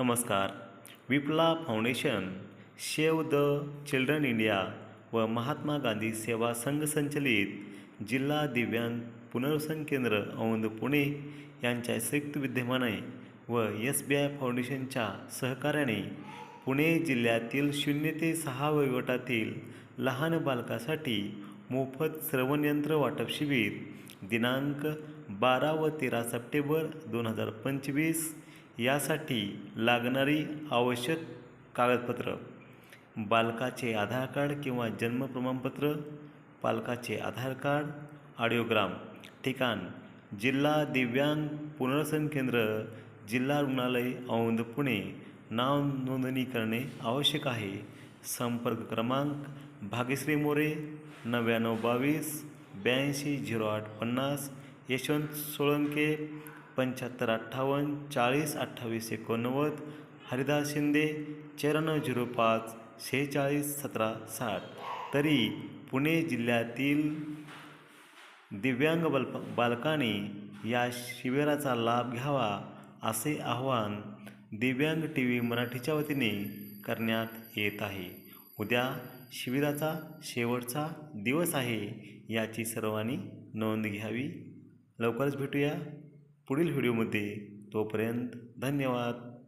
नमस्कार. Vipla foundation save the children India व महात्मा गांधी सेवा संघ संचलित जिल्हा दिव्यांग पुनर्वसन केंद्र औंध पुणे यांच्या संयुक्त विद्यमाने व एस बी आय फाउंडेशनच्या सहकार्याने पुणे जिल्ह्यातील शून्य ते सहा वयोगटातील लहान बालकासाठी मोफत श्रवणयंत्र वाटप शिबिर दिनांक बारा व तेरा सप्टेंबर दोन हजार पंचवीस यासाठी लागणारी आवश्यक कागदपत्र बालकाचे आधार कार्ड किंवा जन्म प्रमाणपत्र पालकाचे आधार कार्ड ऑडिओग्राम ठिकाण जिल्हा दिव्यांग पुनर्वसन केंद्र जिल्हा रुग्णालय औंध पुणे नाव नोंदणी करणे आवश्यक आहे. संपर्क क्रमांक भाग्यश्री मोरे नव्याण्णव बावीस ब्याऐंशी झिरो आठ पन्नास यशवंत सोळंके पंच्याहत्तर अठ्ठावन्न चाळीस अठ्ठावीस एकोणनव्वद हरिदास शिंदे चौऱ्याण्णव झिरो पाच शेहेचाळीस सतरा साठ. तरी पुणे जिल्ह्यातील दिव्यांग बल बालकांनी या शिबिराचा लाभ घ्यावा असे आवाहन दिव्यांग टी व्ही मराठीच्या वतीने करण्यात येत आहे. उद्या शिबिराचा शेवटचा दिवस आहे याची सर्वांनी नोंद घ्यावी. लवकरच भेटूया. पुढील व्हिडिओमध्ये तोपर्यंत धन्यवाद.